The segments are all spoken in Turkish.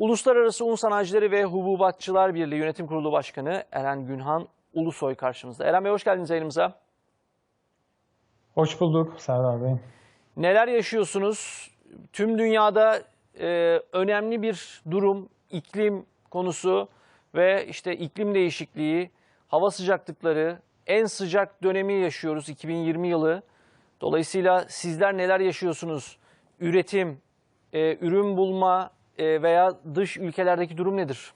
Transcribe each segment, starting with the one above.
Uluslararası Un Sanayicileri ve Hububatçılar Birliği Yönetim Kurulu Başkanı Eren Günhan Ulusoy karşımızda. Eren Bey hoş geldiniz yayınımıza. Hoş bulduk Serdar Bey. Neler yaşıyorsunuz? Tüm dünyada e, önemli bir durum, iklim konusu ve işte iklim değişikliği, hava sıcaklıkları, en sıcak dönemi yaşıyoruz 2020 yılı. Dolayısıyla sizler neler yaşıyorsunuz? Üretim, e, ürün bulma veya dış ülkelerdeki durum nedir?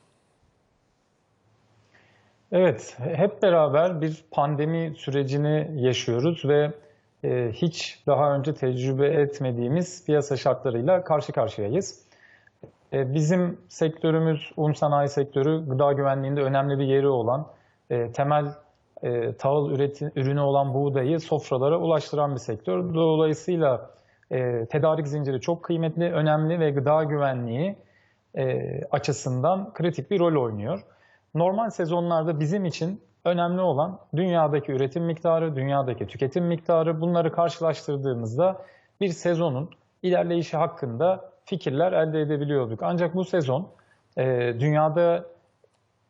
Evet, hep beraber bir pandemi sürecini yaşıyoruz ve e, hiç daha önce tecrübe etmediğimiz piyasa şartlarıyla karşı karşıyayız. E, bizim sektörümüz, un sanayi sektörü, gıda güvenliğinde önemli bir yeri olan, e, temel e, tahıl ürünü olan buğdayı sofralara ulaştıran bir sektör. Dolayısıyla e, tedarik zinciri çok kıymetli, önemli ve gıda güvenliği e, açısından kritik bir rol oynuyor. Normal sezonlarda bizim için önemli olan dünyadaki üretim miktarı, dünyadaki tüketim miktarı bunları karşılaştırdığımızda bir sezonun ilerleyişi hakkında fikirler elde edebiliyorduk. Ancak bu sezon e, dünyada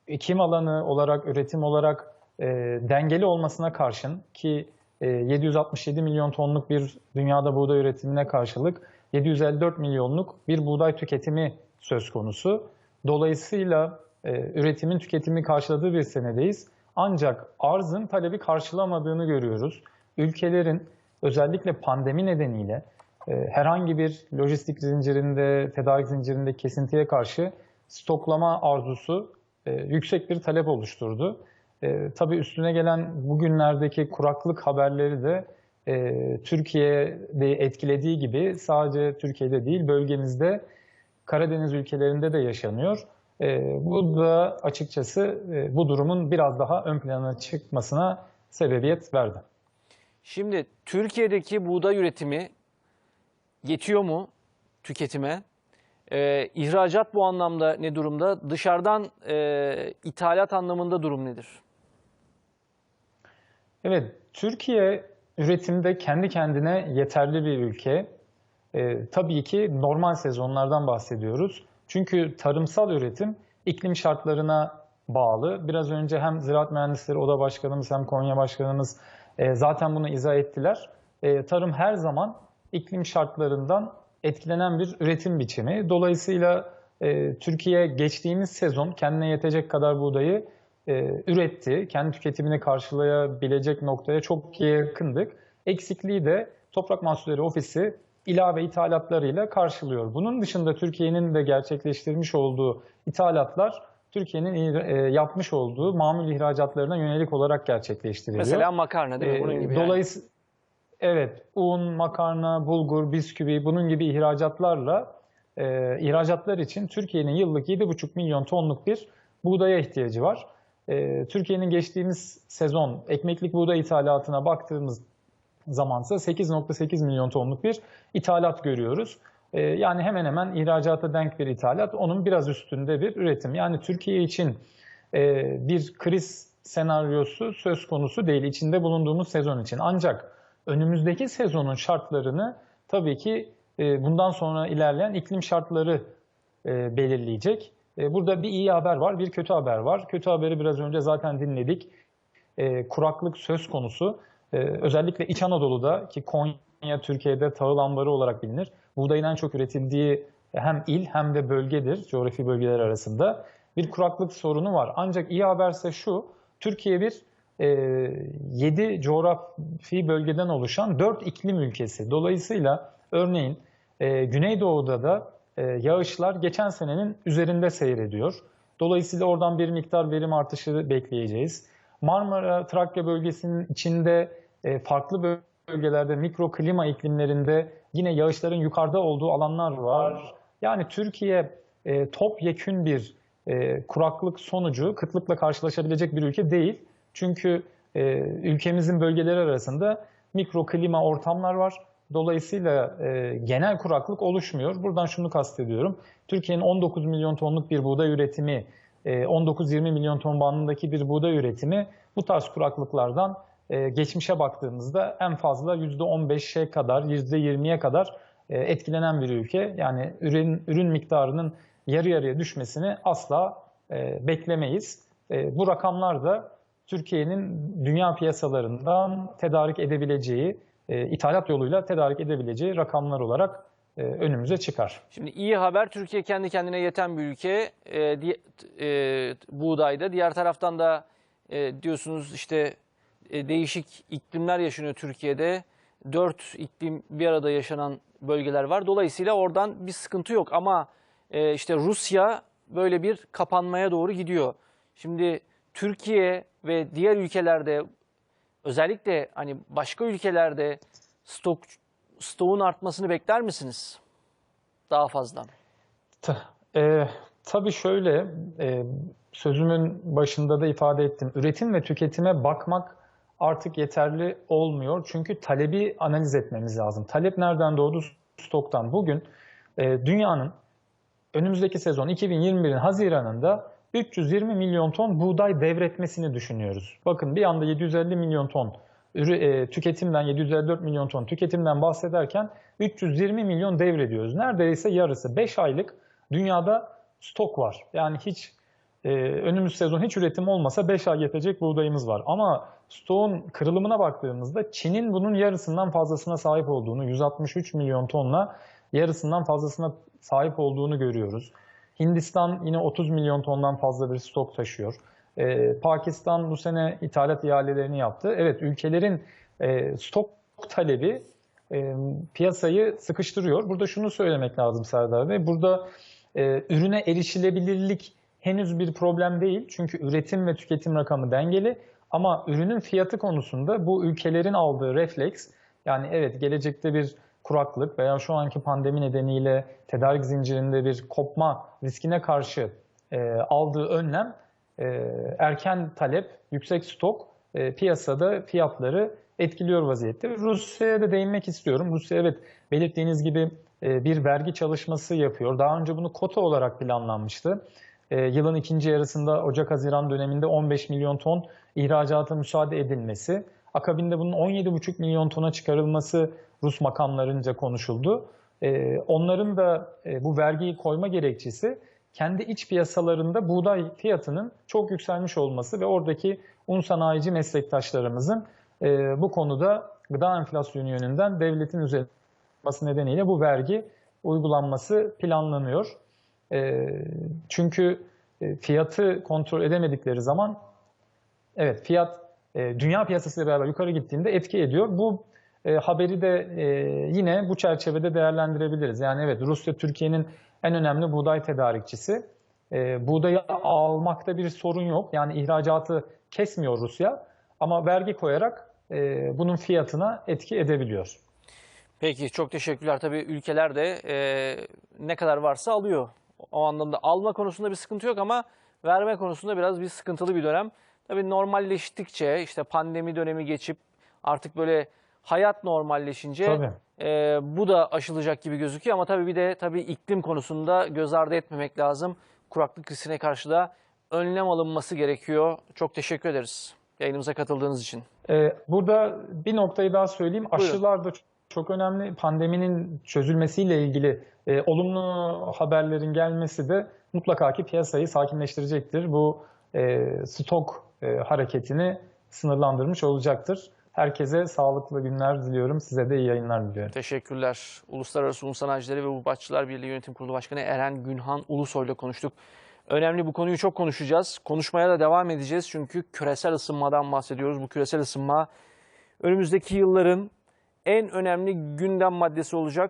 ekim alanı olarak, üretim olarak e, dengeli olmasına karşın ki 767 milyon tonluk bir dünyada buğday üretimine karşılık 754 milyonluk bir buğday tüketimi söz konusu. Dolayısıyla e, üretimin tüketimi karşıladığı bir senedeyiz. Ancak arzın talebi karşılamadığını görüyoruz. Ülkelerin özellikle pandemi nedeniyle e, herhangi bir lojistik zincirinde, tedarik zincirinde kesintiye karşı stoklama arzusu e, yüksek bir talep oluşturdu. E, tabii üstüne gelen bugünlerdeki kuraklık haberleri de e, Türkiye'de etkilediği gibi sadece Türkiye'de değil bölgemizde Karadeniz ülkelerinde de yaşanıyor. E, bu da açıkçası e, bu durumun biraz daha ön plana çıkmasına sebebiyet verdi. Şimdi Türkiye'deki buğday üretimi yetiyor mu tüketime? Ee, ihracat bu anlamda ne durumda? Dışarıdan e, ithalat anlamında durum nedir? Evet, Türkiye üretimde kendi kendine yeterli bir ülke. Ee, tabii ki normal sezonlardan bahsediyoruz. Çünkü tarımsal üretim iklim şartlarına bağlı. Biraz önce hem Ziraat Mühendisleri Oda Başkanımız hem Konya Başkanımız e, zaten bunu izah ettiler. E, tarım her zaman iklim şartlarından etkilenen bir üretim biçimi. Dolayısıyla e, Türkiye geçtiğimiz sezon kendine yetecek kadar buğdayı e, üretti. Kendi tüketimini karşılayabilecek noktaya çok yakındık. Eksikliği de Toprak Mahsulleri Ofisi ilave ithalatlarıyla karşılıyor. Bunun dışında Türkiye'nin de gerçekleştirmiş olduğu ithalatlar Türkiye'nin e, yapmış olduğu mamul ihracatlarına yönelik olarak gerçekleştiriliyor. Mesela makarna değil mi? Ee, Bunun gibi yani. Dolayısıyla evet un, makarna, bulgur, bisküvi bunun gibi ihracatlarla e, ihracatlar için Türkiye'nin yıllık 7,5 milyon tonluk bir buğdaya ihtiyacı var. E, Türkiye'nin geçtiğimiz sezon ekmeklik buğday ithalatına baktığımız zamansa 8.8 milyon tonluk bir ithalat görüyoruz. E, yani hemen hemen ihracata denk bir ithalat, onun biraz üstünde bir üretim. Yani Türkiye için e, bir kriz senaryosu söz konusu değil içinde bulunduğumuz sezon için. Ancak önümüzdeki sezonun şartlarını tabii ki e, bundan sonra ilerleyen iklim şartları e, belirleyecek. E, burada bir iyi haber var, bir kötü haber var. Kötü haberi biraz önce zaten dinledik. E, kuraklık söz konusu. E, özellikle İç Anadolu'da ki Konya Türkiye'de tahıl ambarı olarak bilinir. Buğdayın en çok üretildiği hem il hem de bölgedir, coğrafi bölgeler arasında. Bir kuraklık sorunu var. Ancak iyi haberse şu, Türkiye bir e, 7 coğrafi bölgeden oluşan 4 iklim ülkesi. Dolayısıyla örneğin Güneydoğu'da da yağışlar geçen senenin üzerinde seyrediyor. Dolayısıyla oradan bir miktar verim artışı bekleyeceğiz. Marmara, Trakya bölgesinin içinde e, farklı bölgelerde mikroklima iklimlerinde yine yağışların yukarıda olduğu alanlar var. Yani Türkiye e, topyekün bir e, kuraklık sonucu kıtlıkla karşılaşabilecek bir ülke değil. Çünkü e, ülkemizin bölgeleri arasında mikroklima ortamlar var. Dolayısıyla e, genel kuraklık oluşmuyor. Buradan şunu kastediyorum. Türkiye'nin 19 milyon tonluk bir buğday üretimi, e, 19-20 milyon ton bandındaki bir buğday üretimi bu tarz kuraklıklardan e, geçmişe baktığımızda en fazla %15'e kadar, %20'ye kadar e, etkilenen bir ülke. Yani ürün, ürün miktarının yarı yarıya düşmesini asla e, beklemeyiz. E, bu rakamlar da Türkiye'nin dünya piyasalarından tedarik edebileceği, e, ithalat yoluyla tedarik edebileceği rakamlar olarak e, önümüze çıkar. Şimdi iyi haber Türkiye kendi kendine yeten bir ülke e, di- e, buğdayda. Diğer taraftan da e, diyorsunuz işte e, değişik iklimler yaşanıyor Türkiye'de. Dört iklim bir arada yaşanan bölgeler var. Dolayısıyla oradan bir sıkıntı yok ama e, işte Rusya böyle bir kapanmaya doğru gidiyor. Şimdi Türkiye ve diğer ülkelerde özellikle hani başka ülkelerde stok stoğun artmasını bekler misiniz? Daha fazla. Ta- e, tabii şöyle, e, sözümün başında da ifade ettim. Üretim ve tüketime bakmak artık yeterli olmuyor. Çünkü talebi analiz etmemiz lazım. Talep nereden doğdu? Stoktan. Bugün e, dünyanın önümüzdeki sezon 2021'in Haziran'ında 320 milyon ton buğday devretmesini düşünüyoruz. Bakın bir anda 750 milyon ton e, tüketimden 754 milyon ton tüketimden bahsederken 320 milyon devrediyoruz. Neredeyse yarısı 5 aylık dünyada stok var. Yani hiç e, önümüz sezon hiç üretim olmasa 5 ay yetecek buğdayımız var. Ama stoğun kırılımına baktığımızda Çin'in bunun yarısından fazlasına sahip olduğunu 163 milyon tonla yarısından fazlasına sahip olduğunu görüyoruz. Hindistan yine 30 milyon tondan fazla bir stok taşıyor. Ee, Pakistan bu sene ithalat ihalelerini yaptı. Evet ülkelerin e, stok talebi e, piyasayı sıkıştırıyor. Burada şunu söylemek lazım Serdar Bey. Burada e, ürüne erişilebilirlik henüz bir problem değil. Çünkü üretim ve tüketim rakamı dengeli. Ama ürünün fiyatı konusunda bu ülkelerin aldığı refleks yani evet gelecekte bir kuraklık veya şu anki pandemi nedeniyle tedarik zincirinde bir kopma riskine karşı e, aldığı önlem e, erken talep, yüksek stok e, piyasada fiyatları etkiliyor vaziyette. Rusya'ya da değinmek istiyorum. Rusya evet belirttiğiniz gibi e, bir vergi çalışması yapıyor. Daha önce bunu kota olarak planlanmıştı. E, yılın ikinci yarısında Ocak-Haziran döneminde 15 milyon ton ihracata müsaade edilmesi, akabinde bunun 17,5 milyon tona çıkarılması Rus makamlarınca konuşuldu. E, onların da e, bu vergiyi koyma gerekçesi kendi iç piyasalarında buğday fiyatının çok yükselmiş olması ve oradaki un sanayici meslektaşlarımızın e, bu konuda gıda enflasyonu yönünden devletin üzerinde nedeniyle bu vergi uygulanması planlanıyor. E, çünkü e, fiyatı kontrol edemedikleri zaman evet fiyat e, dünya piyasasıyla beraber yukarı gittiğinde etki ediyor. Bu e, haberi de e, yine bu çerçevede değerlendirebiliriz. Yani evet Rusya Türkiye'nin en önemli buğday tedarikçisi. E, buğdayı almakta bir sorun yok. Yani ihracatı kesmiyor Rusya ama vergi koyarak e, bunun fiyatına etki edebiliyor. Peki çok teşekkürler. Tabii ülkeler de e, ne kadar varsa alıyor. O anlamda alma konusunda bir sıkıntı yok ama verme konusunda biraz bir sıkıntılı bir dönem. Tabii normalleştikçe işte pandemi dönemi geçip artık böyle hayat normalleşince Tabii. e, bu da aşılacak gibi gözüküyor. Ama tabii bir de tabii iklim konusunda göz ardı etmemek lazım. Kuraklık riskine karşı da önlem alınması gerekiyor. Çok teşekkür ederiz yayınımıza katıldığınız için. Ee, Burada bir noktayı daha söyleyeyim. Buyurun. Aşılar da çok önemli. Pandeminin çözülmesiyle ilgili e, olumlu haberlerin gelmesi de mutlaka ki piyasayı sakinleştirecektir. Bu e, stok e, hareketini sınırlandırmış olacaktır. Herkese sağlıklı günler diliyorum. Size de iyi yayınlar diliyorum. Teşekkürler. Uluslararası Un Sanayicileri ve Hububatçılar Birliği Yönetim Kurulu Başkanı Eren Günhan Ulusoy'la konuştuk. Önemli bu konuyu çok konuşacağız. Konuşmaya da devam edeceğiz çünkü küresel ısınmadan bahsediyoruz. Bu küresel ısınma önümüzdeki yılların en önemli gündem maddesi olacak.